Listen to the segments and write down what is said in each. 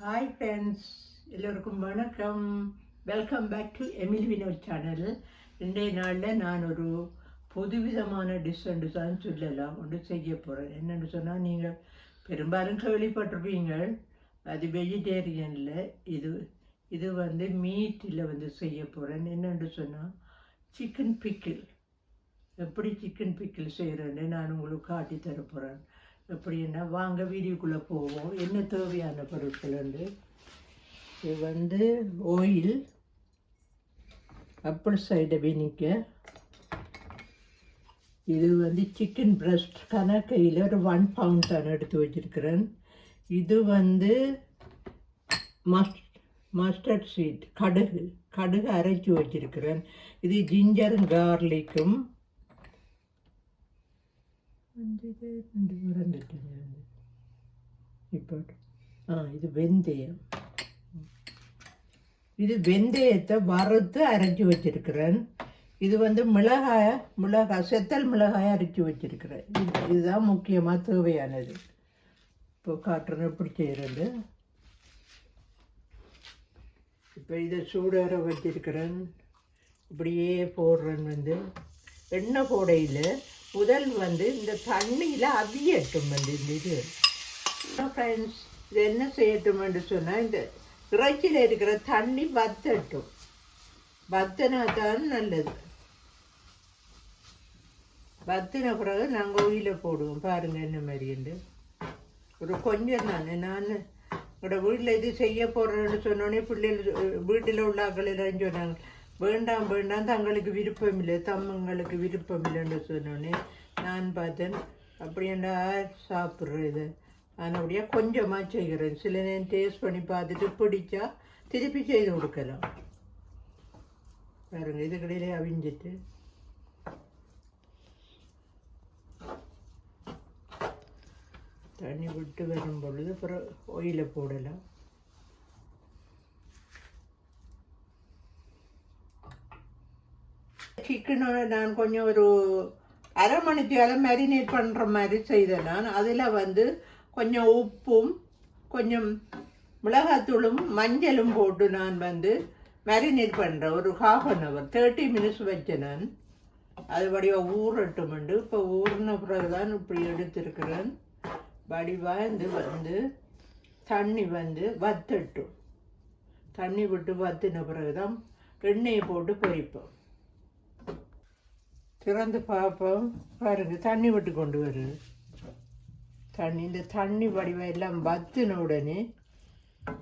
Hi friends எல்லோருக்கும் வணக்கம். Welcome back to Emil Vinod channel இன்றைய நாளில் நான் ஒரு புதுவிதமான டிஷ் ஒன்று தான் சொல்லலாம். ஒன்று செய்ய போகிறேன் என்னென்னு சொன்னால் நீங்கள் பெரும்பாலும் கேள்விப்பட்டிருப்பீங்க. அது வெஜிடேரியனில் இது இது வந்து மீட்டில் வந்து செய்ய போகிறேன் என்னென்னு சொன்னால் சிக்கன் பிக்கிள் எப்படி சிக்கன் பிக்கிள் செய்கிறேன்னு நான் உங்களுக்கு காட்டி தர போகிறேன் எப்படின்னா வாங்க வீடியோக்குள்ளே போவோம். என்ன தேவையான பொருட்கள் வந்து? இது வந்து ஓயில் அப்பிள் சைடை வினிக்க இது வந்து சிக்கன் பிரஸ்ட் கணக்கையில் ஒரு ஒன் பவுண்ட் தான் எடுத்து வச்சிருக்கிறேன். இது வந்து மஸ்ட் மஸ்டர்ட் சீட் கடுகு கடுகு அரைச்சி வச்சுருக்கிறேன். இது ஜிஞ்சரும் கார்லிக்கும் இப்போ ஆ இது வெந்தயம். இது வெந்தயத்தை வறுத்து அரைச்சி வச்சிருக்கிறேன். இது வந்து மிளகாய மிளகாய் செத்தல் மிளகாயை அரைச்சி வச்சிருக்கிறேன். இது இதுதான் முக்கியமாக தேவையானது. இப்போ காட்டுறேன் எப்படி செய்கிறது இப்போ இதை சூடார வச்சிருக்கிறேன். இப்படியே போடுறேன் வந்து. எண்ணெய் போடையில் முதல் வந்து இந்த தண்ணியில் அவியட்டும் வந்து இந்த இது. ஃப்ரெண்ட்ஸ் இது என்ன செய்யட்டும்னு சொன்னால் இந்த இறைச்சியில் இருக்கிற தண்ணி வத்தட்டும். வத்தினா தான் நல்லது. வத்தின பிறகு நாங்கள் ஒயில போடுவோம். பாருங்கள் என்ன மாதிரிண்டு ஒரு கொஞ்சம் தான் நான் எங்களோட வீட்டில் இது செய்ய போகிறேன்னு சொன்னோடனே பிள்ளைகள் வீட்டில் உள்ள ஆக்கள் எல்லாம் சொன்னாங்க வேண்டாம் வேண்டாம். தங்களுக்கு விருப்பம் இல்லை தம்மங்களுக்கு விருப்பம் இல்லைன்னு சொன்னோடனே நான் பார்த்தேன். அப்படியேண்டா சாப்பிட்றது நான் அப்படியே கொஞ்சமாக செய்கிறேன். சில நேரம் டேஸ்ட் பண்ணி பார்த்துட்டு பிடிச்சா திருப்பி செய்து கொடுக்கலாம். பாருங்க இது அவிஞ்சிட்டு. தண்ணி விட்டு வரும் பொழுது அப்புறம் ஒயில போடலாம். சிக்கனோட நான் கொஞ்சம் ஒரு அரை மணித்தியால் மேரினேட் பண்ணுற மாதிரி செய்தேன் நான். அதில் வந்து கொஞ்சம் உப்பும் கொஞ்சம் மிளகாத்தூளும் மஞ்சளும் போட்டு நான் வந்து மேரினேட் பண்ணுறேன் ஒரு half an hour thirty minutes வச்சேன் நான். அது வடிவாக ஊறட்டுமெண்டு இப்போ ஊறின பிறகு தான் இப்படி எடுத்திருக்கிறேன். வடிவாக இது வந்து தண்ணி வந்து வத்தட்டும். தண்ணி விட்டு வத்தின பிறகு தான் எண்ணெயை போட்டு பொரிப்போம். திறந்து பார்ப்போம். பாருங்க தண்ணி விட்டு கொண்டு வருது தண்ணி இந்த தண்ணி வடிவம் எல்லாம் பத்துன உடனே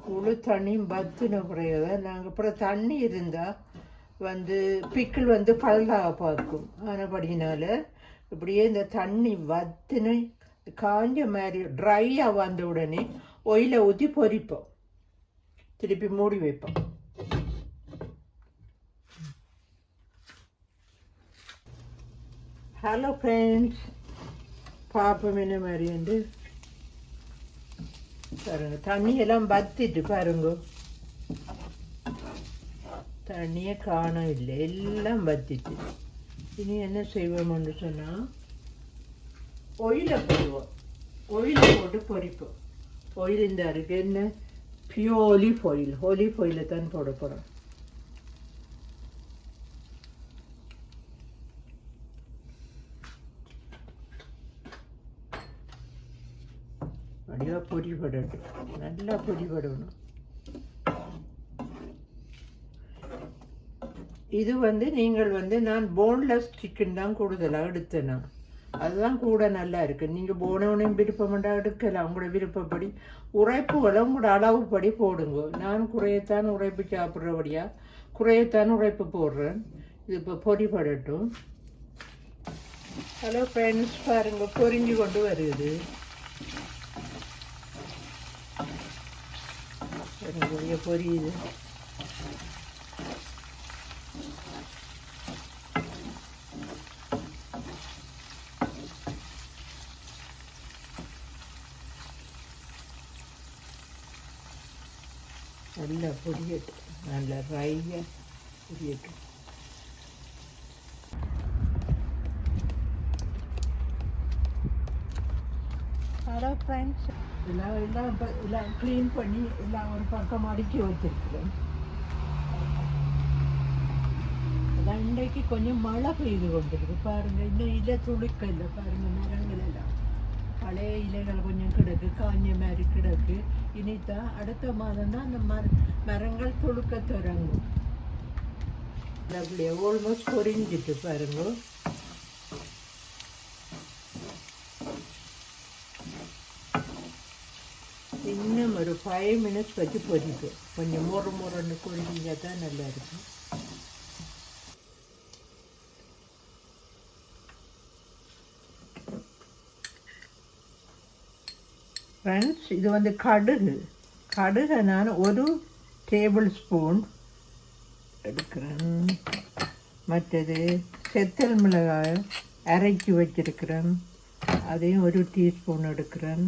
முழு தண்ணியும் வத்தின பிறகு தான் நாங்கள் அப்புறம் தண்ணி இருந்தால் வந்து பிக்கிள் வந்து பல்லாக பார்க்கும். ஆனபடினால இப்படியே இந்த தண்ணி வத்தின காஞ்ச மாதிரி ட்ரையாக வந்த உடனே ஒயில ஊற்றி பொறிப்போம் திருப்பி மூடி வைப்போம். ஹலோ ஃப்ரெண்ட்ஸ் பாப்பமின என்ன மாதிரி வந்து பாருங்க தண்ணியெல்லாம் வத்திட்டு பாருங்க தண்ணியே காண இல்லை எல்லாம் வத்திட்டு இனி என்ன செய்வோம்னு சொன்னால் ஒயில போடுவோம் ஒயில போட்டு பொறிப்போம் ஒயில் இந்த இருக்கு என்ன பியூ ஒலிவ் ஆயில் ஒலிவ் ஆயில தான் போட போகிறோம் வடிவாக பொடிபடட்டும். நல்லா பொரிபடணும் இது வந்து நீங்கள் வந்து நான் போன்லெஸ் சிக்கன் தான் கூடுதலாக எடுத்தேன். நான் அதுதான் கூட நல்லா இருக்குது நீங்கள் போனவனையும் விருப்பமெண்டா எடுக்கலாம். உங்களோட விருப்பப்படி உரைப்புகளை உங்களோட அளவுப்படி போடுங்க. நான் குறையத்தான் உரைப்பு சாப்பிட்றபடியா குறையத்தான் உரைப்பு போடுறேன். இது இப்போ பொரிபடட்டும் ஹலோ ஃப்ரெண்ட்ஸ் பாருங்கள் பொரிஞ்சு கொண்டு வருது. நிறைய பொரியுது. நல்லா பொரியட்டும் நல்லா ட்ரையாக பொரியட்டும் ஃப்ரெண்ட்ஸ் எல்லாம் எல்லாம் இப்போ எல்லாம் க்ளீன் பண்ணி எல்லாம் ஒரு பக்கம் அடுக்கி வச்சிருக்கிறேன். அதான் இன்றைக்கு கொஞ்சம் மழை பெய்து கொண்டிருக்கு. பாருங்க இன்னும் இலை துளுக்க இல்லை பாருங்க மரங்கள் எல்லாம். பழைய இலைகள் கொஞ்சம் கிடக்கு காஞ்ச மாதிரி கிடக்கு. இனித்தான் அடுத்த மாதம் தான் அந்த மர மரங்கள் துளுக்க தொடங்கும். அப்படியே ஆல்மோஸ்ட் பொறிஞ்சிட்டு பாருங்க இன்னும் ஒரு ஃபைவ் மினிட்ஸ் வச்சு பொரிக்கும் கொஞ்சம் முறு முறுன்னு பொரிஞ்சா தான் நல்லா இருக்கும். ஃப்ரெண்ட்ஸ் இது வந்து கடுகு. கடுகை நான் ஒரு டேபிள் ஸ்பூன் எடுக்கிறேன். மற்றது செத்தல் மிளகாய் அரைச்சி வச்சிருக்கிறேன். அதையும் ஒரு டீஸ்பூன் எடுக்கிறேன்.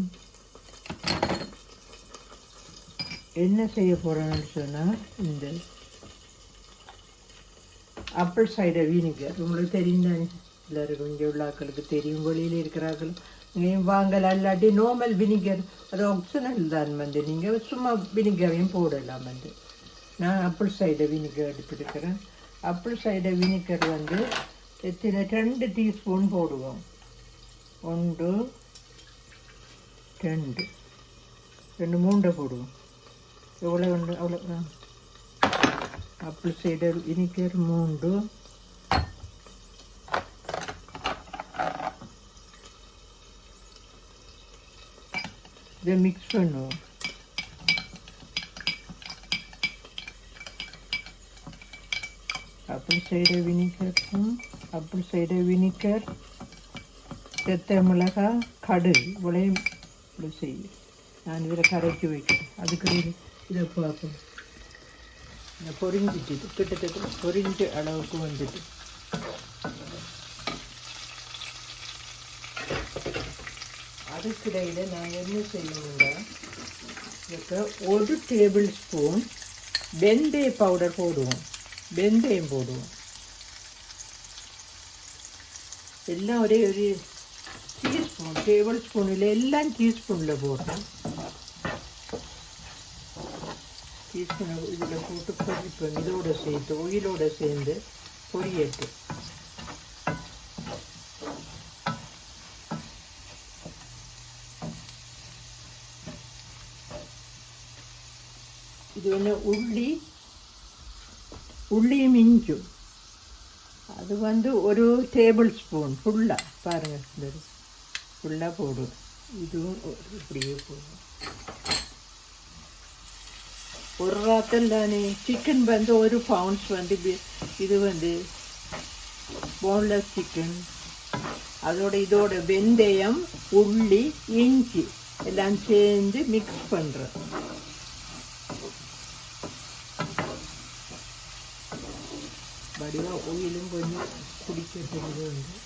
என்ன செய்ய போகிறேன்னு சொன்னால் இந்த ஆப்பிள் சைடர் வினிகர் உங்களுக்கு தெரியும் தானே? எல்லாருக்கும் இங்கே உள்ளாக்களுக்கு தெரியும் வெளியில் இருக்கிறார்கள் நீங்க வாங்கலாம் இல்லாட்டி நார்மல் வினிகர் அது ஆப்ஷனல் தான் வந்து நீங்கள் சும்மா வினிகரையும் போடலாம் வந்து நான் ஆப்பிள் சைடர் வினிகர் எடுத்துருக்கிறேன் ஆப்பிள் சைடர் வினிகர் வந்து எத்தனை? ரெண்டு டீஸ்பூன் போடுவோம். ஒன்று ரெண்டு. ரெண்டு மூண்டை போடுவோம். எவ்வளோ உண்டு? அவ்வளோ அப்பிள் ஆப்பிள் சைடர் வினிகர் மூண்டு இதை மிக்ஸ் பண்ணுவோம். அப்பிள் சைடர் வினிகரும் அப்பிள் சைடர் வினிகர் செத்த மிளகாய் கடுகு. இவ்வளையும் இப்படி செய்யும் நான் இதில் கரைச்சி வைக்கிறேன். அதுக்கு இதை பார்ப்போம் இந்த பொரிஞ்சிட்டு கிட்டத்தட்ட பொரிஞ்ச அளவுக்கு வந்துட்டு அதுக்கிடையில் நான் என்ன செய்யணுங்க இதுக்கு ஒரு டேபிள் ஸ்பூன் வெந்தய பவுடர் போடுவோம் வெந்தயம் போடுவோம் எல்லாம் ஒரே ஒரு டீஸ்பூன் டேபிள் ஸ்பூனில் எல்லாம் டீஸ்பூனில் போடுறோம் டீஸ்பூன் இதில் போட்டு பொரிப்போம் இதோட சேர்த்து ஒயிலோட சேர்ந்து பொரியட்டு இது வந்து உள்ளி உள்ளியும் இஞ்சும் அது வந்து ஒரு டேபிள் ஸ்பூன் ஃபுல்லாக பாருங்கள் இந்த ஃபுல்லாக போடும் இதுவும் ஒரு இப்படியே போடும் ஒரு ராத்தல் தானே சிக்கன் வந்து ஒரு பவுண்ட்ஸ் வந்து பி- இது வந்து போன்லெஸ் சிக்கன் அதோட இதோட வெந்தயம் உள்ளி இஞ்சி எல்லாம் சேர்ந்து மிக்ஸ் பண்ணுறேன் வடிவாக ஒயிலும் கொஞ்சம் குடிக்கிறது உண்டு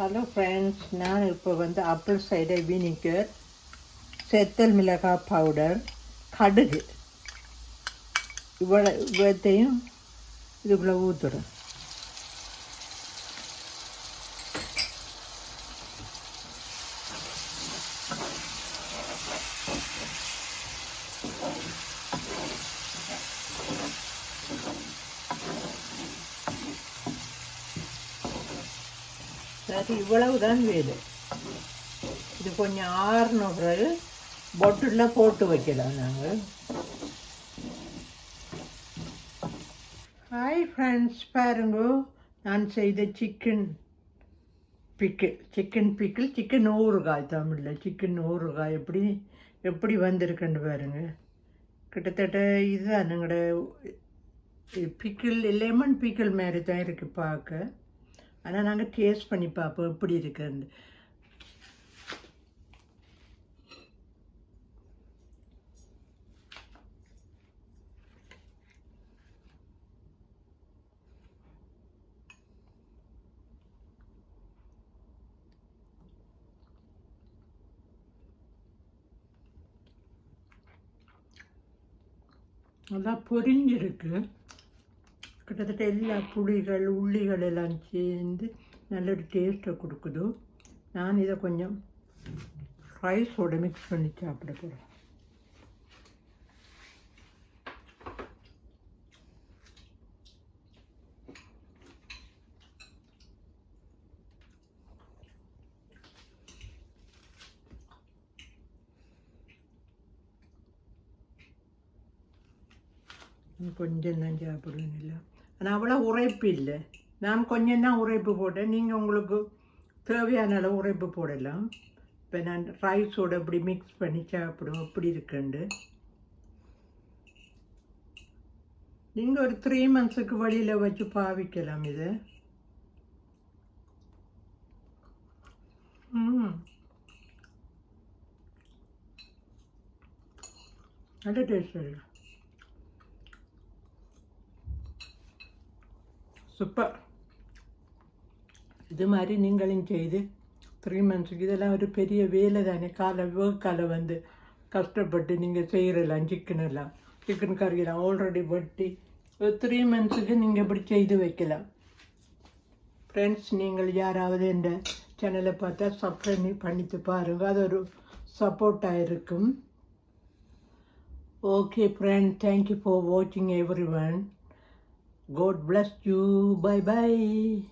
ஹலோ ஃப்ரெண்ட்ஸ் நான் இப்போ வந்து அப்பிள் சைடர் வினிகர் செத்தல் மிளகாய் பவுடர் கடுகு. இவ்வளோ இவ்வளோத்தையும் இதுக்குள்ளே ஊற்றுறேன் சரி இவ்வளவுதான் வேலை. இது கொஞ்சம் ஆறுன பிறகு பொட்டில் போட்டு வைக்கலாம் நாங்கள் ஹாய் ஃப்ரெண்ட்ஸ் பாருங்க நான் செய்த chicken pickle chicken pickle chicken ஊறுகாய் தமிழில். சிக்கன் ஊறுகாய் எப்படி எப்படி வந்திருக்குன்னு பாருங்க. கிட்டத்தட்ட இதுதான் எங்களோட பிக்கிள் லெமன் பிக்கிள் மாதிரி தான் இருக்குது பார்க்க. ஆனால் நாங்கள் டேஸ்ட் பண்ணி பார்ப்போம் எப்படி இருக்குன்னு. நல்லா பொரிஞ்சிருக்கு. கிட்டத்தட்ட எல்லா புளிகள் உள்ளிகள் எல்லாம் சேர்ந்து நல்ல ஒரு டேஸ்ட்டை கொடுக்குது. நான் இதை கொஞ்சம் ரைஸோடு மிக்ஸ் பண்ணி சாப்பிட போகிறேன் கொஞ்சம் தான் சாப்பிடுவேன் எல்லாம். ஆனால் அவ்வளோ உரைப்பு இல்லை. நான் கொஞ்சம் தான் உரைப்பு போட்டேன். நீங்கள் உங்களுக்கு தேவையான அளவு உரைப்பு போடலாம். இப்போ நான் ரைஸோடு இப்படி மிக்ஸ் பண்ணி சாப்பிடுவோம் அப்படி இருக்குண்டு. நீங்கள் ஒரு த்ரீ மந்த்ஸுக்கு வழியில் வச்சு பாவிக்கலாம் இது. நல்ல டேஸ்ட் இருக்கு. சூப்பர் இது மாதிரி நீங்களும் செய்து த்ரீ மந்த்ஸுக்கு இதெல்லாம் ஒரு பெரிய வேலை தானே. காலை வேக்காலை வந்து கஷ்டப்பட்டு நீங்கள் செய்கிறலாம் சிக்கன் எல்லாம். சிக்கன் கறியெல்லாம் ஆல்ரெடி வெட்டி ஒரு த்ரீ மந்த்ஸுக்கு நீங்கள் இப்படி செய்து வைக்கலாம். ஃப்ரெண்ட்ஸ் நீங்கள் யாராவது இந்த சேனலை பார்த்தா சப்ஸ்கிரைப் பண்ணிட்டு பாருங்கள் அது ஒரு சப்போர்ட்டாக இருக்கும். Okay friend thank you for வாட்சிங் everyone God bless you. Bye bye.